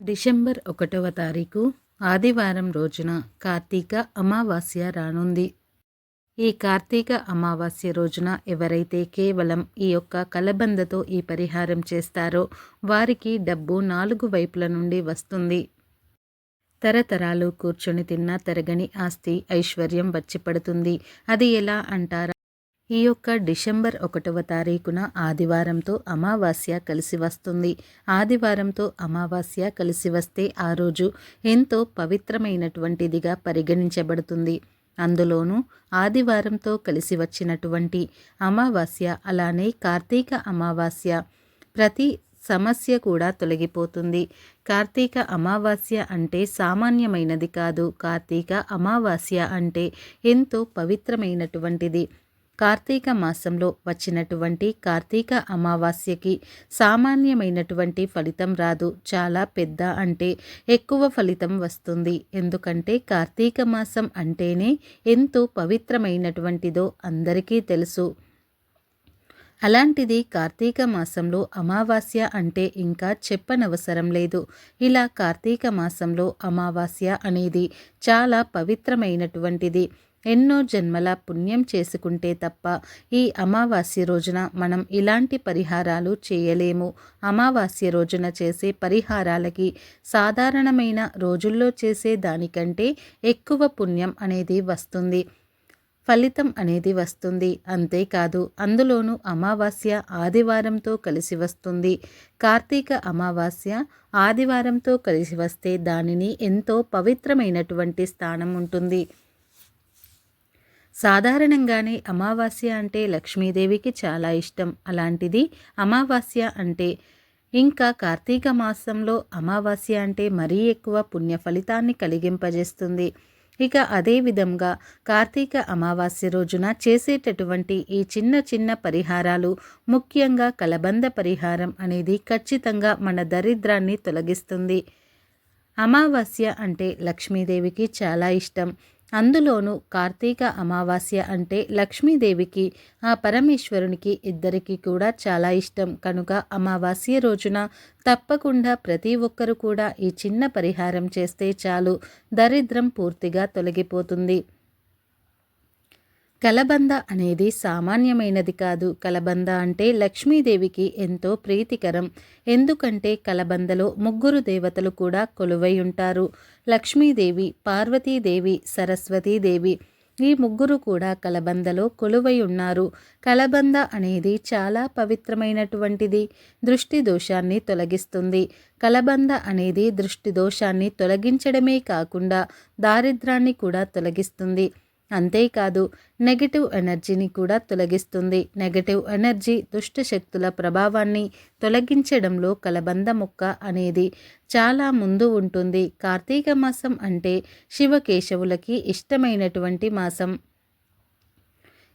December ఒకటవ తారీఖు ఆదివారం రోజున కార్తీక అమావాస్య రానుంది. ఈ కార్తీక అమావాస్య రోజున ఎవరైతే కేవలం ఈ యొక్క కలబందతో ఈ పరిహారం చేస్తారో వారికి డబ్బు నాలుగు వైపుల నుండి వస్తుంది. తరతరాలు కూర్చొని తిన్న తరగని ఆస్తి ఐశ్వర్యం వచ్చి పడుతుంది. అది ఎలా అంటారా? ఈ యొక్క డిసెంబర్ ఒకటవ తారీఖున ఆదివారంతో అమావాస్య కలిసి వస్తుంది. ఆదివారంతో అమావాస్య కలిసి వస్తే ఆ రోజు ఎంతో పవిత్రమైనటువంటిదిగా పరిగణించబడుతుంది. అందులోనూ ఆదివారంతో కలిసి వచ్చినటువంటి అమావాస్య అలానే కార్తీక అమావాస్య ప్రతి సమస్య కూడా తొలగిపోతుంది. కార్తీక అమావాస్య అంటే సామాన్యమైనది కాదు. కార్తీక అమావాస్య అంటే ఎంతో పవిత్రమైనటువంటిది. కార్తీక మాసంలో వచ్చినటువంటి కార్తీక అమావాస్యకి సామాన్యమైనటువంటి ఫలితం రాదు. చాలా పెద్ద అంటే ఎక్కువ ఫలితం వస్తుంది. ఎందుకంటే కార్తీక మాసం అంటేనే ఎంతో పవిత్రమైనటువంటిదో అందరికీ తెలుసు. అలాంటిది కార్తీక మాసంలో అమావాస్య అంటే ఇంకా చెప్పనవసరం లేదు. ఇలా కార్తీక మాసంలో అమావాస్య అనేది చాలా పవిత్రమైనటువంటిది. ఎన్నో జన్మల పుణ్యం చేసుకుంటే తప్ప ఈ అమావాస్య రోజున మనం ఇలాంటి పరిహారాలు చేయలేము. అమావాస్య రోజున చేసే పరిహారాలకి సాధారణమైన రోజుల్లో చేసే దానికంటే ఎక్కువ పుణ్యం అనేది వస్తుంది. ఫలితం అనేది వస్తుంది. అంతేకాదు అందులోనూ అమావాస్య ఆదివారంతో కలిసి వస్తుంది. కార్తీక అమావాస్య ఆదివారంతో కలిసి వస్తే దానిని ఎంతో పవిత్రమైనటువంటి స్థానం ఉంటుంది. సాధారణంగానే అమావాస్య అంటే లక్ష్మీదేవికి చాలా ఇష్టం. అలాంటిది అమావాస్య అంటే ఇంకా కార్తీక మాసంలో అమావాస్య అంటే మరీ ఎక్కువ పుణ్య ఫలితాన్ని కలిగింపజేస్తుంది. ఇక అదే విధంగా కార్తీక అమావాస్య రోజున చేసేటటువంటి ఈ చిన్న చిన్న పరిహారాలు ముఖ్యంగా కలబంద పరిహారం అనేది ఖచ్చితంగా మన దరిద్రాన్ని తొలగిస్తుంది. అమావాస్య అంటే లక్ష్మీదేవికి చాలా ఇష్టం. అందులోనూ కార్తీక అమావాస్య అంటే లక్ష్మీదేవికి ఆ పరమేశ్వరునికి ఇద్దరికి కూడా చాలా ఇష్టం. కనుక అమావాస్య రోజున తప్పకుండా ప్రతి ఒక్కరు కూడా ఈ చిన్న పరిహారం చేస్తే చాలు. దరిద్రం పూర్తిగా తొలగిపోతుంది. కలబంద అనేది సామాన్యమైనది కాదు. కలబంద అంటే లక్ష్మీదేవికి ఎంతో ప్రీతికరం. ఎందుకంటే కలబందలో ముగ్గురు దేవతలు కూడా కొలువై ఉంటారు. లక్ష్మీదేవి పార్వతీదేవి సరస్వతీదేవి ఈ ముగ్గురు కూడా కలబందలో కొలువై ఉన్నారు. కలబంద అనేది చాలా పవిత్రమైనటువంటిది. దృష్టి దోషాన్ని తొలగిస్తుంది. కలబంద అనేది దృష్టి దోషాన్ని తొలగించడమే కాకుండా దారిద్రాన్ని కూడా తొలగిస్తుంది. అంతేకాదు నెగటివ్ ఎనర్జీని కూడా తొలగిస్తుంది. నెగటివ్ ఎనర్జీ దుష్ట శక్తుల ప్రభావాన్ని తొలగించడంలో కలబంద మొక్క అనేది చాలా ముందు ఉంటుంది. కార్తీక మాసం అంటే శివకేశవులకి ఇష్టమైనటువంటి మాసం.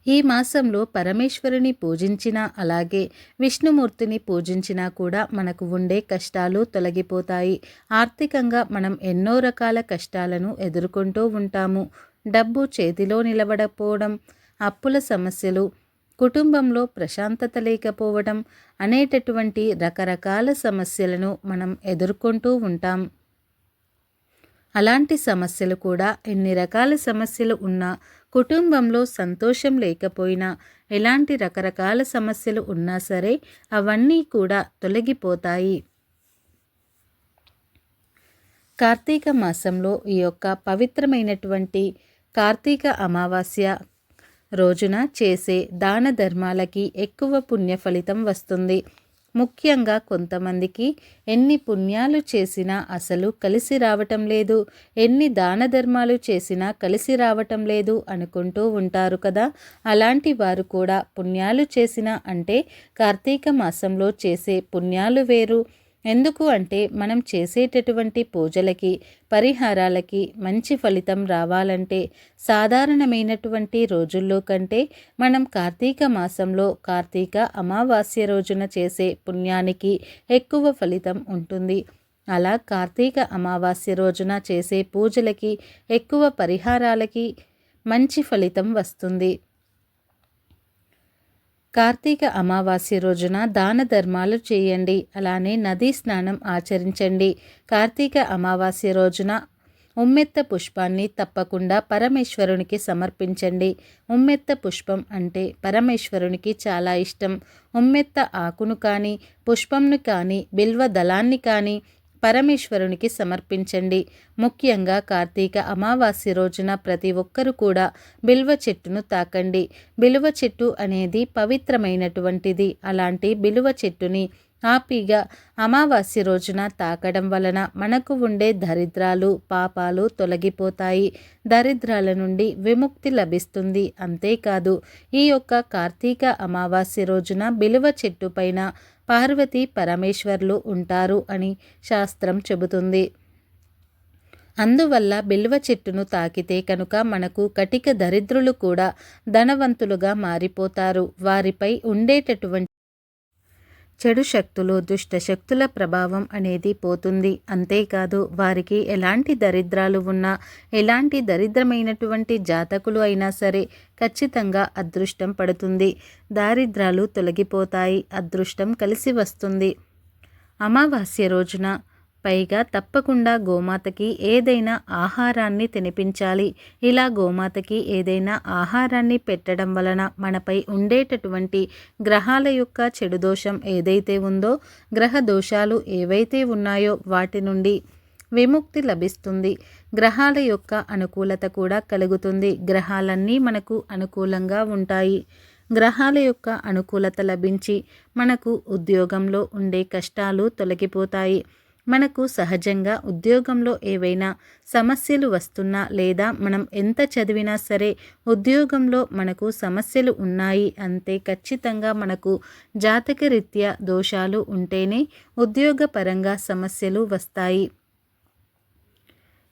ఈ మాసంలో పరమేశ్వరుని పూజించినా అలాగే విష్ణుమూర్తిని పూజించినా కూడా మనకు ఉండే కష్టాలు తొలగిపోతాయి. ఆర్థికంగా మనం ఎన్నో రకాల కష్టాలను ఎదుర్కొంటూ ఉంటాము. డబ్బు చేతిలో నిలబడకపోవడం అప్పుల సమస్యలు కుటుంబంలో ప్రశాంతత లేకపోవడం అనేటటువంటి రకరకాల సమస్యలను మనం ఎదుర్కొంటూ ఉంటాం. అలాంటి సమస్యలు కూడా ఎన్ని రకాల సమస్యలు ఉన్నా కుటుంబంలో సంతోషం లేకపోయినా ఎలాంటి రకరకాల సమస్యలు ఉన్నా సరే అవన్నీ కూడా తొలగిపోతాయి. కార్తీక మాసంలో ఈ యొక్క పవిత్రమైనటువంటి కార్తీక అమావాస్య రోజున చేసే దాన ధర్మాలకి ఎక్కువ పుణ్య ఫలితం వస్తుంది. ముఖ్యంగా కొంతమందికి ఎన్ని పుణ్యాలు చేసినా అసలు కలిసి రావటం లేదు. ఎన్ని దాన ధర్మాలు చేసినా కలిసి రావటం లేదు అనుకుంటూ ఉంటారు కదా. అలాంటి వారు కూడా పుణ్యాలు చేసినా అంటే కార్తీక మాసంలో చేసే పుణ్యాలు వేరు. ఎందుకు అంటే మనం చేసేటటువంటి పూజలకి పరిహారాలకి మంచి ఫలితం రావాలంటే సాధారణమైనటువంటి రోజుల్లో కంటే మనం కార్తీక మాసంలో కార్తీక అమావాస్య రోజున చేసే పుణ్యానికి ఎక్కువ ఫలితం ఉంటుంది. అలా కార్తీక అమావాస్య రోజున చేసే పూజలకి ఎక్కువ పరిహారాలకి మంచి ఫలితం వస్తుంది. కార్తీక అమావాస్య రోజున దాన ధర్మాలు చేయండి. అలానే నదీ స్నానం ఆచరించండి. కార్తీక అమావాస్య రోజున ఉమ్మెత్త పుష్పాన్ని తప్పకుండా పరమేశ్వరునికి సమర్పించండి. ఉమ్మెత్త పుష్పం అంటే పరమేశ్వరునికి చాలా ఇష్టం. ఉమ్మెత్త ఆకును కానీ పుష్పంను కానీ బిల్వ దళాన్ని కానీ పరమేశ్వరునికి సమర్పించండి. ముఖ్యంగా కార్తీక అమావాస్య రోజున ప్రతి ఒక్కరూ కూడా బిల్వ చెట్టును తాకండి. బిలువ చెట్టు అనేది పవిత్రమైనటువంటిది. అలాంటి బిలువ చెట్టుని హ్యాపీగా అమావాస్య రోజున తాకడం వలన మనకు ఉండే దరిద్రాలు పాపాలు తొలగిపోతాయి. దరిద్రాల నుండి విముక్తి లభిస్తుంది. అంతేకాదు ఈ యొక్క కార్తీక అమావాస్య రోజున బిలువ చెట్టు పైన పార్వతి పరమేశ్వర్లు ఉంటారు అని శాస్త్రం చెబుతుంది. అందువల్ల బిల్వ చెట్టును తాకితే కనుక మనకు కటిక దరిద్రులు కూడా ధనవంతులుగా మారిపోతారు. వారిపై ఉండేటటువంటి చెడు శక్తులు దుష్ట శక్తుల ప్రభావం అనేది పోతుంది. అంతేకాదు వారికి ఎలాంటి దరిద్రాలు ఉన్నా ఎలాంటి దరిద్రమైనటువంటి జాతకులు అయినా సరే ఖచ్చితంగా అదృష్టం పడుతుంది. దారిద్రాలు తొలగిపోతాయి అదృష్టం కలిసి వస్తుంది. అమావాస్య రోజున పైగా తప్పకుండా గోమాతకి ఏదైనా ఆహారాన్ని తినిపించాలి. ఇలా గోమాతకి ఏదైనా ఆహారాన్ని పెట్టడం వలన మనపై ఉండేటటువంటి గ్రహాల యొక్క చెడు దోషం ఏదైతే ఉందో గ్రహ దోషాలు ఏవైతే ఉన్నాయో వాటి నుండి విముక్తి లభిస్తుంది. గ్రహాల యొక్క అనుకూలత కూడా కలుగుతుంది. గ్రహాలన్నీ మనకు అనుకూలంగా ఉంటాయి. గ్రహాల యొక్క అనుకూలత లభించి మనకు ఉద్యోగంలో ఉండే కష్టాలు తొలగిపోతాయి. మనకు సహజంగా ఉద్యోగంలో ఏవైనా సమస్యలు వస్తున్నా లేదా మనం ఎంత చదివినా సరే ఉద్యోగంలో మనకు సమస్యలు ఉన్నాయి అంతే ఖచ్చితంగా మనకు జాతకరీత్యా దోషాలు ఉంటేనే ఉద్యోగపరంగా సమస్యలు వస్తాయి.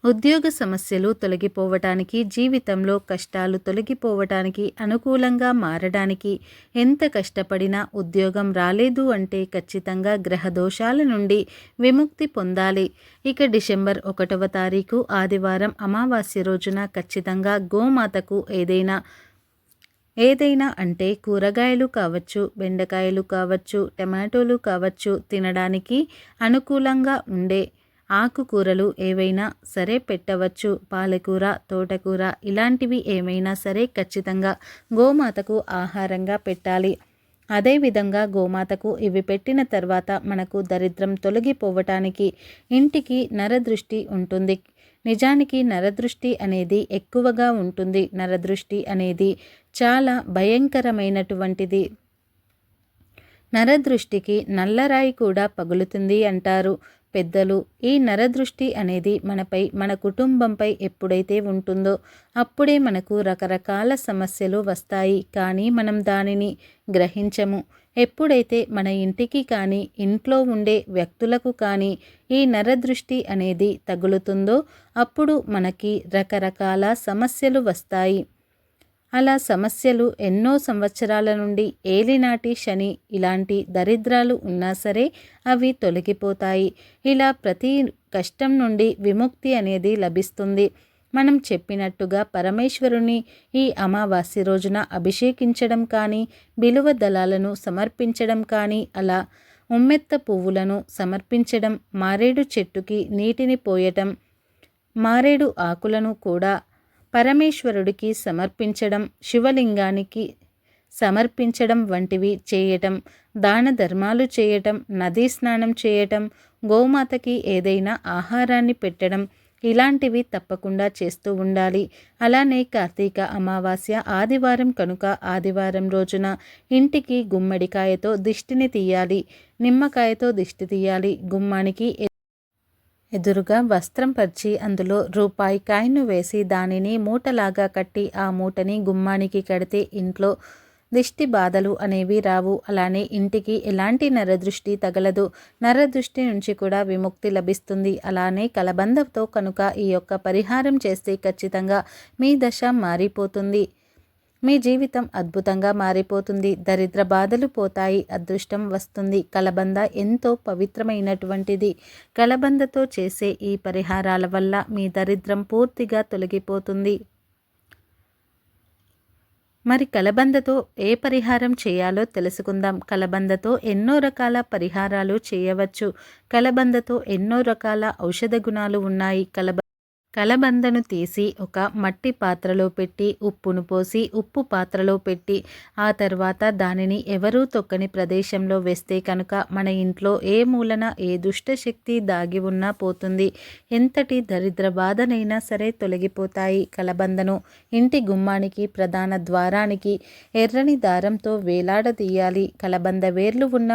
ఉద్యోగ సమస్యలు తొలగిపోవటానికి జీవితంలో కష్టాలు తొలగిపోవటానికి అనుకూలంగా మారడానికి ఎంత కష్టపడినా ఉద్యోగం రాలేదు అంటే ఖచ్చితంగా గ్రహ దోషాల నుండి విముక్తి పొందాలి. ఇక డిసెంబర్ ఒకటవ తారీఖు ఆదివారం అమావాస్య రోజున ఖచ్చితంగా గోమాతకు ఏదైనా ఏదైనా అంటే కూరగాయలు కావచ్చు బెండకాయలు కావచ్చు టమాటోలు కావచ్చు తినడానికి అనుకూలంగా ఉండే ఆకుకూరలు ఏవైనా సరే పెట్టవచ్చు పాలకూర తోటకూర ఇలాంటివి ఏమైనా సరే ఖచ్చితంగా గోమాతకు ఆహారంగా పెట్టాలి. అదేవిధంగా గోమాతకు ఇవి పెట్టిన తర్వాత మనకు దరిద్రం తొలగిపోవటానికి ఇంటికి నరదృష్టి ఉంటుంది. నిజానికి నరదృష్టి అనేది ఎక్కువగా ఉంటుంది. నరదృష్టి అనేది చాలా భయంకరమైనటువంటిది. నరదృష్టికి నల్లరాయి కూడా పగులుతుంది అంటారు. పెద్దలు. ఈ నరదృష్టి అనేది మనపై మన కుటుంబంపై ఎప్పుడైతే ఉంటుందో అప్పుడే మనకు రకరకాల సమస్యలు వస్తాయి. కానీ మనం దానిని గ్రహించము. ఎప్పుడైతే మన ఇంటికి కానీ ఇంట్లో ఉండే వ్యక్తులకు కానీ ఈ నరదృష్టి అనేది తగులుతుందో అప్పుడు మనకి రకరకాల సమస్యలు వస్తాయి. అలా సమస్యలు ఎన్నో సంవత్సరాల నుండి ఏలినాటి శని ఇలాంటి దరిద్రాలు ఉన్నా సరే అవి తొలగిపోతాయి. ఇలా ప్రతి కష్టం నుండి విముక్తి అనేది లభిస్తుంది. మనం చెప్పినట్టుగా పరమేశ్వరుని ఈ అమావాస్య రోజున అభిషేకించడం కానీ బిలువ దళాలను సమర్పించడం కానీ అలా ఉమ్మెత్త పువ్వులను సమర్పించడం మారేడు చెట్టుకి నీటిని పోయటం మారేడు ఆకులను కూడా పరమేశ్వరుడికి సమర్పించడం శివలింగానికి సమర్పించడం వంటివి చేయటం దాన ధర్మాలు చేయటం నదీ స్నానం చేయటం గోమాతకి ఏదైనా ఆహారాన్ని పెట్టడం ఇలాంటివి తప్పకుండా చేస్తూ ఉండాలి. అలానే కార్తీక అమావాస్య ఆదివారం కనుక ఆదివారం రోజున ఇంటికి గుమ్మడికాయతో దిష్టిని తీయాలి. నిమ్మకాయతో దిష్టి తీయాలి. గుమ్మానికి ఎదురుగా వస్త్రం పరిచి అందులో రూపాయి కాయను వేసి దానిని మూటలాగా కట్టి ఆ మూటని గుమ్మానికి కడితే ఇంట్లో దిష్టి బాధలు అనేవి రావు. అలానే ఇంటికి ఎలాంటి నరదృష్టి తగలదు. నరదృష్టి నుంచి కూడా విముక్తి లభిస్తుంది. అలానే కలబంధంతో కనుక ఈ యొక్క పరిహారం చేస్తే ఖచ్చితంగా మీ దశ మారిపోతుంది. మీ జీవితం అద్భుతంగా మారిపోతుంది. దరిద్ర బాధలు పోతాయి. అదృష్టం వస్తుంది. కలబంద ఎంతో పవిత్రమైనటువంటిది. కలబందతో చేసే ఈ పరిహారాల వల్ల మీ దరిద్రం పూర్తిగా తొలగిపోతుంది. మరి కలబందతో ఏ పరిహారం చేయాలో తెలుసుకుందాం. కలబందతో ఎన్నో రకాల పరిహారాలు చేయవచ్చు. కలబందతో ఎన్నో రకాల ఔషధ గుణాలు ఉన్నాయి. కలబ కలబందను తీసి ఒక మట్టి పాత్రలో పెట్టి ఉప్పును పోసి ఉప్పు పాత్రలో పెట్టి ఆ తర్వాత దానిని ఎవరూ తొక్కని ప్రదేశంలో వేస్తే కనుక మన ఇంట్లో ఏ మూలన ఏ దుష్ట శక్తి దాగి ఉన్నా పోతుంది. ఎంతటి దరిద్ర బాధనైనా సరే తొలగిపోతాయి కలబందను. ఇంటి గుమ్మానికి ప్రధాన ద్వారానికి ఎర్రని దారంతో వేలాడదీయాలి. కలబంద వేర్లు ఉన్న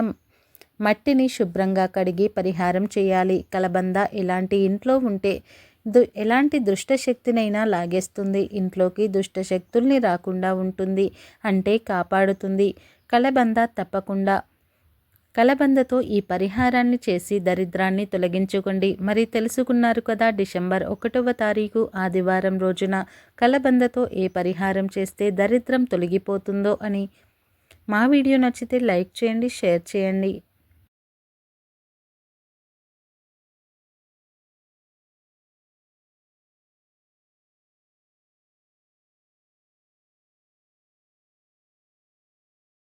మట్టిని శుభ్రంగా కడిగి పరిహారం చేయాలి. కలబంద ఇలాంటి ఇంట్లో ఉంటే దు ఎలాంటి దుష్టశక్తినైనా లాగేస్తుంది. ఇంట్లోకి దుష్టశక్తుల్ని రాకుండా ఉంటుంది. అంటే కాపాడుతుంది. కలబంద తప్పకుండా. కలబందతో ఈ పరిహారాన్ని చేసి దరిద్రాన్ని తొలగించుకోండి. మరి తెలుసుకున్నారు కదా డిసెంబర్ ఒకటవ తారీఖు ఆదివారం రోజున కలబందతో ఏ పరిహారం చేస్తే దరిద్రం తొలగిపోతుందో అని. మా వీడియో నచ్చితే లైక్ చేయండి షేర్ చేయండి.